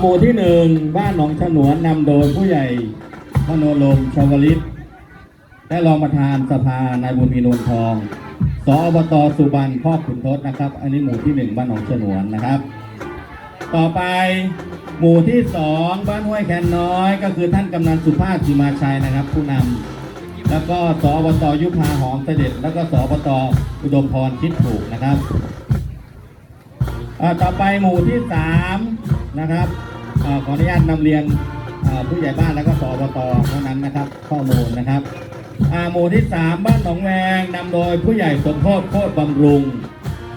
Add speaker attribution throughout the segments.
Speaker 1: หมู่ที่หนึ่งบ้านหนองฉนวนนำโดยผู้ใหญ่มโนลมชาวลิตและรองประธานสภานายบุญมีนวลทองสอบตสุบรรณพ่อขุนทศนะครับ อันนี้หมู่ที่หนึ่งบ้านหนองฉนวนนะครับ ต่อไปหมู่ที่สองบ้านห้วยแคนน้อย ก็คือท่านกำนันสุภาพจิมาชัยนะครับ ผู้นำแล้วก็สอบตยุพาหอมเสด็จ แล้วก็สอบตอุดมพรคิดถูกนะครับต่อไปหมู่ที่สามนะครับ ขออนุญาตนำเรียนผู้ใหญ่บ้านแล้วก็สอบตเท่านั้นนะครับ ข้อมูลนะครับหมู่ที่สามบ้านหนองแวงนำโดยผู้ใหญ่สมโพธิโคตรบำรุง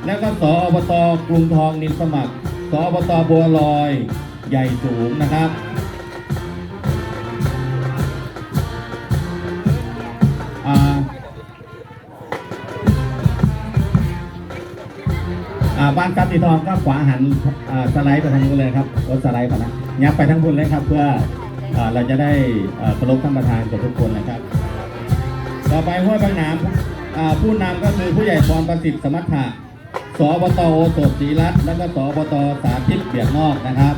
Speaker 1: แล้วก็สอบตกรุงทองนินสมัครสอบตบัวลอย ใหญ่สูงนะครับ บ้านกัตติทองก็ขวาหันสไลด์ไปทางนู้นเลยครับรถสไลด์ก่อนะยับไปทั้งบนเลยครับ เพื่อเราจะได้อ่าเคารพท่านประธานกับทุกคนนะครับ ต่อไปห้วยบางหนามผู้นำก็คือผู้ใหญ่พรประสิทธิ์สมัทธะสอบตโอสถศรีรัตน์แล้วก็สอบตสาธิตเบียดนอกนะครับ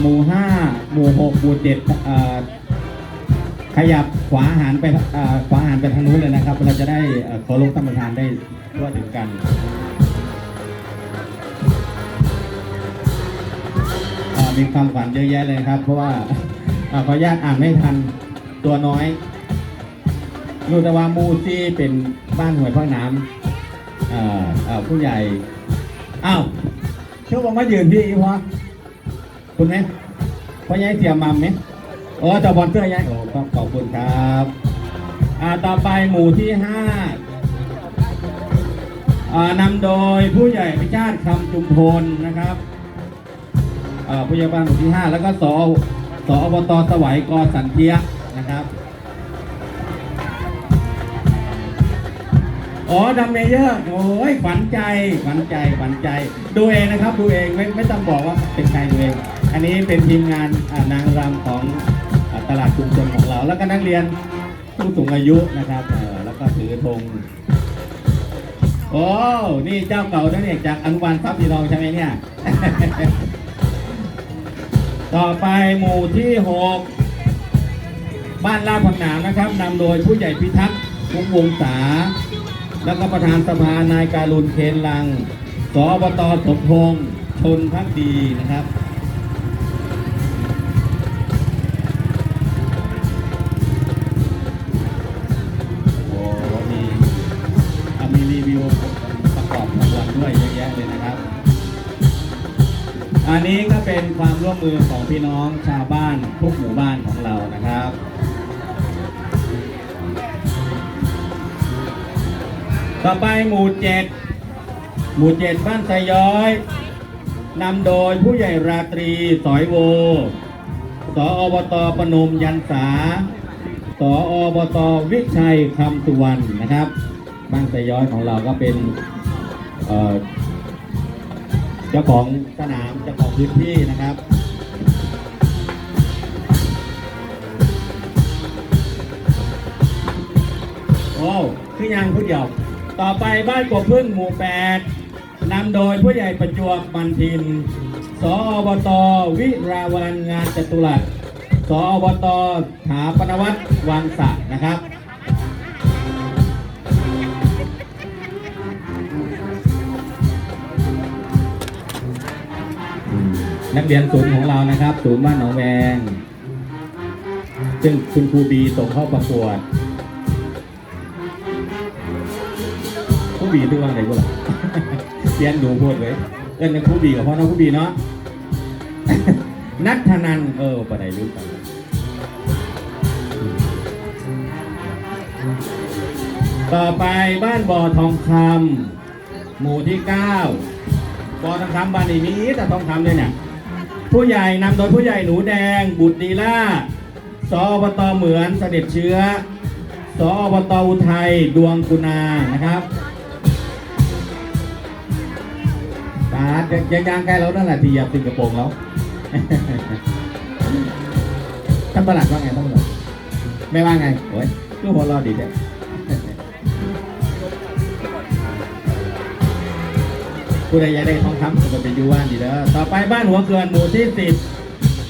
Speaker 1: หมู่ห้าหมู่หกหมู่เจ็ด ขยับขวาหันไปขวาหันไปทางนู้นเลยนะครับ เราจะได้เอ่อเคารพท่านประธานได้ทั่วถึงกันมีความฝันเยอะแยะเลยครับ เพราะว่าอ่าขออนุญาตอ่านไม่ทันตัวน้อยนูตะวามูที่เป็นบ้านหวยพักน้ำผู้ใหญ่อ้าวเชื่อว่ามายืนพี่อีพอคุณไหมพ่อใหญ่เสียมัมไหม โอ้เจ้าบอลเสื้อใหญ่โอ้ขอบขอบคุณครับอ่าต่อไปหมู่ที่ห้าอ่านำโดยผู้ใหญ่พิชาติคำจุมพลนะครับอ่าผู้ใหญ่บ้านหมู่ที่ 5 แล้วก็สอสอบตสวัยกอสันเทียนะครับอ๋อดัมเมเยอร์โอ้ยฝันใจฝันใจฝันใจ ดูเองนะครับ ดูเองไม่ไม่ต้องบอกว่าเป็นใครดูเอง อันนี้เป็นทีมงานนางรำของ ตลาดชุมชนของเรา แล้วก็นักเรียนผู้สูงอายุนะครับเออแล้วก็ถือธงโอ้นี่เจ้าเก่านั่นเองจากอนุบาลทรัพย์พีรองใช่ไหมเนี่ย ต่อไปหมู่ที่หกบ้านลาดผักหนามนะครับนำโดยผู้ใหญ่พิทักษ์คุ้มวงศาแล้วก็ประธานสภานายการุณเคนลัง สอบตสมพงษ์ชนพักดีนะครับ นี้ก็เป็นความร่วมมือของพี่น้องชาวบ้านทุกหมู่บ้านของเรานะครับต่อไปหมู่เจ็ดหมู่เจ็ดบ้านไซย้อยนำโดยผู้ใหญ่ราตรีสอยโว สออบตปนมยันสา สออบตวิชัยคำสุวรรณนะครับ บ้านไซย้อยของเราก็เป็น เจ้าของสนามเจ้าของพื้นที่นะครับโอ้ขึ้นยังผู้เดียว ต่อไปบ้านกบพึ่งหมู่แปดนำโดยผู้ใหญ่ประจวบมันทิน สอบต วิราวันงานจตุรัสสอบตถาปนวัตรวังสะนะครับ นักเรียนศูนย์ของเรานะครับ ศูนย์บ้านหนองแวง ซึ่งคุณครูบีส่งเข้าประกวดครูบีที่ว่าไหนกูล่ะเรียนดูพูดเลยเอิ้นเป็นครูบีกับพ่อน้องครูบีเนาะนัทธนันเออประเดี๋ยวลืมไปต่อไปบ้านบ่อทองคำหมู่ที่เก้าบ่อทองคำบ้านนี้มีแต่ทองคำเลยเนี่ย ผู้ใหญ่นำโดยผู้ใหญ่หนูแดง บุตรดีล่าสอบตเหมือนเสด็จเชื้อสอบตอุทัยดวงกุณานะครับตาดยังยางใกล้แล้วนั่นแหละที่หยับติดกระโปรงแล้วท่านประหลัดว่าไงท่านประหลัดไม่ว่าไงโอ้ยลูกหัวรอดีเด็ ผู้ใดอยากได้ทองคำก็ไปดูว่านดีเด้อต่อไปบ้านหัวเกลือนหมู่ที่สิบ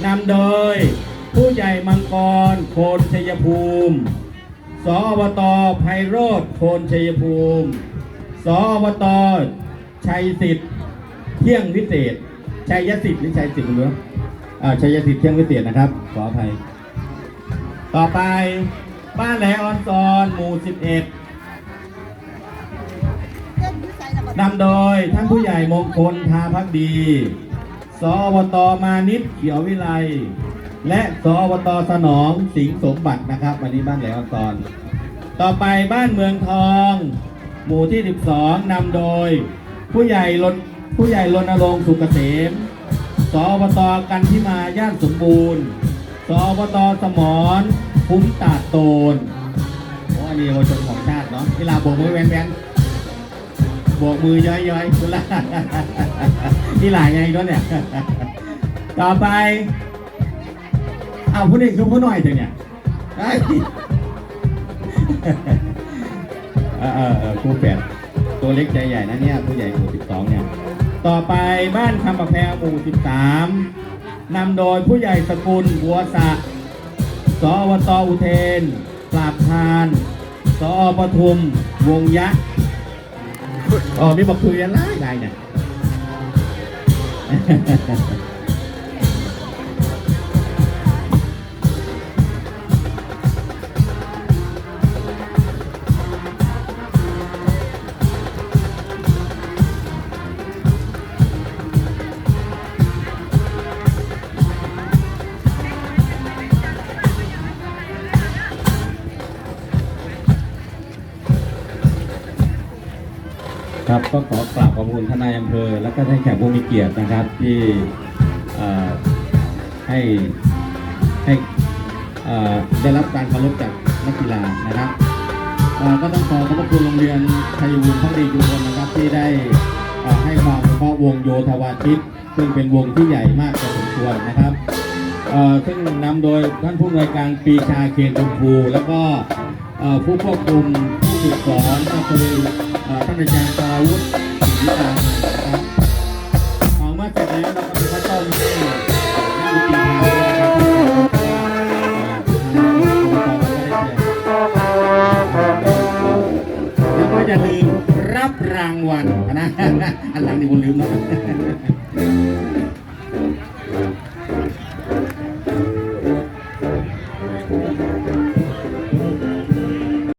Speaker 1: นำโดย ผู้ใหญ่มังกรโคนชัยภูมิ สอบตไพโรธโคนชัยภูมิสอบตชัยสิทธิ์เที่ยงวิเศษ ชัยสิทธิ์หรือชัยสิทธิ์คุณรู้อ่าชัยสิทธิ์เที่ยงวิเศษนะครับ ขออภัย ต่อไปบ้านแหลออนซอนหมู่11 นำโดยท่านผู้ใหญ่มงคลทาพักดีสอบตมานิดเขียววิไล และสอบตสนองสิงสมบัตินะครับ วันนี้บ้านแหลมตอน ต่อไปบ้านเมืองทอง หมู่ที่ 12 นำโดย ผู้ใหญ่รนผู้ใหญ่รณรงค์สุกเกษมสอบตกันที่มาย่านสมบูรณ์สอบตสมรคุ้มตาโตนโอ้อันนี้เยาวชนของชาติเนาะเวลาโบกมือแว้นๆโบกมือย้อยๆคุณละนี่หลายไงด้วยเนี่ย ต่อไป เอาผู้นี้คือผู้หน่อยเถอะเนี่ยเอ้เออเออผู้แฝดตัวเล็กใจใหญ่นะเนี่ยผู้ใหญ่หมู่สิบสองเนี่ย ต่อไปบ้านคำปะแพงหมู่สิบสามนำโดยผู้ใหญ่สกุลบัวสะสอวตอุเทน ปราบพาน สอปทุม วงยักษ์ อ๋อมีบอกคุยกันไล่ได้เนี่ย ครับก็ขอกราบขอบคุณทานายอำเภอ และก็ท่านแขกผู้มีเกียรตินะครับที่ให้ให้ได้รับการเคารพจากนักกีฬานะครับก็ต้องขอขอบคุณโรงเรียนชัยวุฒิพักดีจุฬานะครับที่ได้ให้ความเฉพาะวงโยธวาทิตซึ่งเป็นวงที่ใหญ่มากพอสมควรนะครับซึ่งนำโดยท่านผู้อำนวยการปีชาเคนชมพู แล้วก็ผู้ควบคุม ผู้ฝึกสอนก็คือเอ่อท่านอาจารย์สราวุฒิศิริตาครับเอาเมื่อเสร็จแล้วเราก็มีข้าวต้มให้ท่านวิธีทานด้วแล้วก็อย่าลืมรับรางวัลนะอันหลังนี่ผมลืมนะ